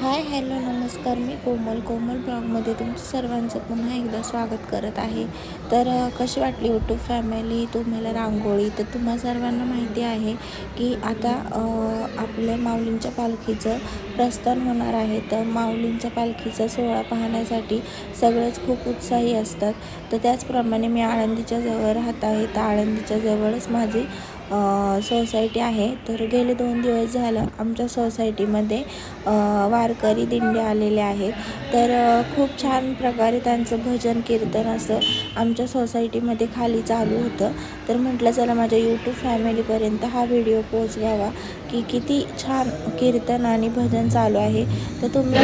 Hi hello नमस्कार. मी कोमल कोमल ब्लॉगमध्ये तुमचं सर्वांचं पुन्हा एकदा स्वागत करत आहे. तर कशी वाटली हो यूट्यूब फॅमिली? तुम्हाला रांगोळी? तर तुम्हा सर्वांना माहिती आहे की आता आपल्या माऊलींच्या पालखीचं प्रस्थान होणार आहे. तर माऊलींच्या पालखीचा सोहळा पाहण्यासाठी सगळेच खूप उत्साही असतात. तर त्याचप्रमाणे मी आळंदीच्या जवळ राहत आहे. तर आळंदीच्या जवळच माझी सोसायटी आहे. तर गेले दोन दिवस झालं आमच्या सोसायटीमध्ये वारकरी दिंडे आलेले आहेत. तर खूप छान प्रकारे त्यांचं भजन कीर्तन असं आमच्या सोसायटीमध्ये खाली चालू होतं. तर म्हटलं चला माझ्या यूट्यूब फॅमिलीपर्यंत हा व्हिडिओ पोचवावा की किती छान कीर्तन आणि भजन चालू आहे. तर तुम्ही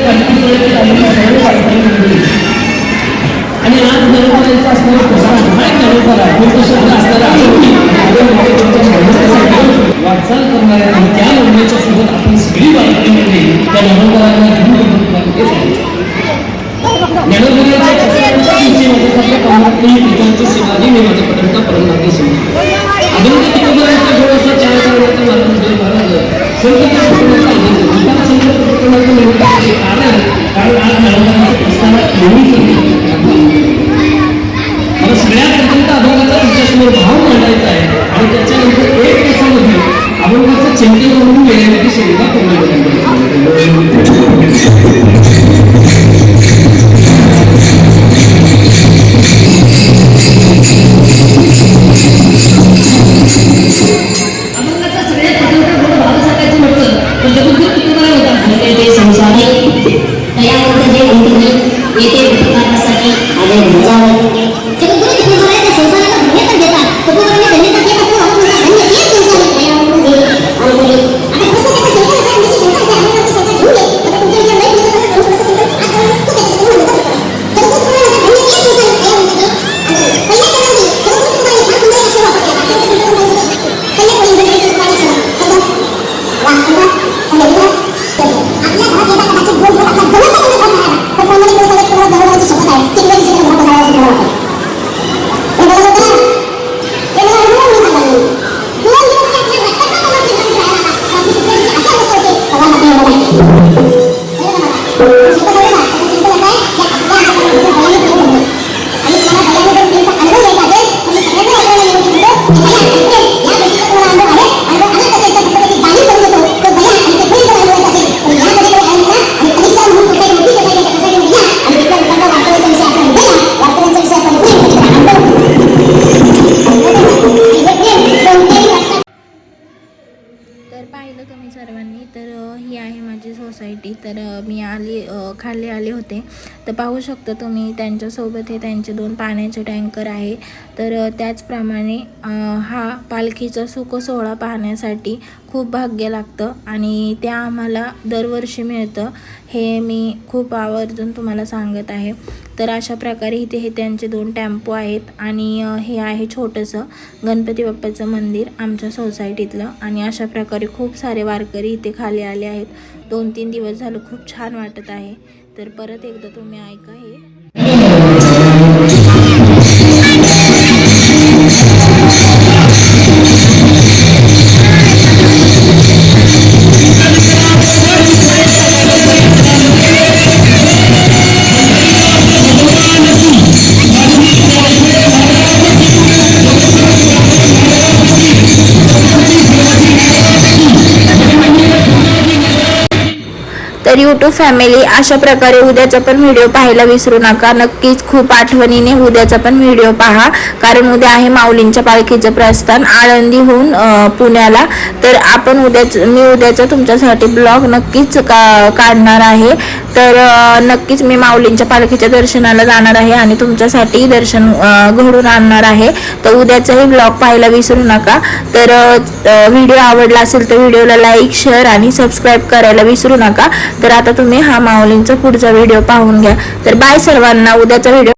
मला सगळ्यात अत्यंत अभंगाचा तुमच्यासमोर भाव मांडायचा आहे आणि त्याच्यानंतर एक तासामध्ये अभंगाचं चिंतन म्हणून वेळेमध्ये सुविधा अभंगाचा सगळ्यात महत्त्वाचा गुण भाव सांगायचं म्हटलं तर जगद्गुरु तुकोबाराय होता म्हणजे ते संसारी दयावंत जे भक्ती येथे उपकारण्यासाठी आले मजावंत सोसायटी तर मी आली खाली आले होते. तर पाहू शकता तुम्ही त्यांच्यासोबत हे त्यांचे दोन पाण्याचे टँकर आहे. तर त्याचप्रमाणे हा पालखीचा सुख सोहळा पाहण्यासाठी खूप भाग्य लागतं आणि ते आम्हाला दरवर्षी मिळतं हे मी खूप आवर्जून तुम्हाला सांगत आहे. तर अशा प्रकारे इथे हे त्यांचे दोन टेम्पो आहेत आणि हे आहे छोटंसं गणपती बाप्पाचं मंदिर आमच्या सोसायटीतलं आणि अशा प्रकारे खूप सारे वारकरी इथे खाली आले आहेत. दोन तीन दिवस झालं खूप छान वाटत आहे. तर परत एकदा तुम्ही ऐका हे. तर यूट्यूब फॅमिली अशा प्रकारे उद्याचा पण व्हिडिओ पाहायला विसरू नका. नक्कीच खूप आठवणीने उद्याचा पण व्हिडिओ पहा. कारण उद्या आहे माऊलींच्या पालखीचं प्रस्थान आळंदीहून होऊन पुण्याला. तर आपण उद्याच मी उद्याचा तुमच्यासाठी ब्लॉग नक्कीच का काढणार आहे. तर नक्कीच मी माऊलींच्या पालखीच्या दर्शनाला जाणार आहे आणि तुमच्यासाठी दर्शन घडून आणणार आहे. तर उद्याचाही ब्लॉग पाहायला विसरू नका. तर व्हिडिओ आवडला असेल तर व्हिडिओला लाईक शेअर आणि सबस्क्राईब करायला विसरू नका. तर आता तुम्ही हा माऊलींचा पुढचा व्हिडिओ पाहून घ्या. तर बाय सर्वांना. उद्याचा व्हिडिओ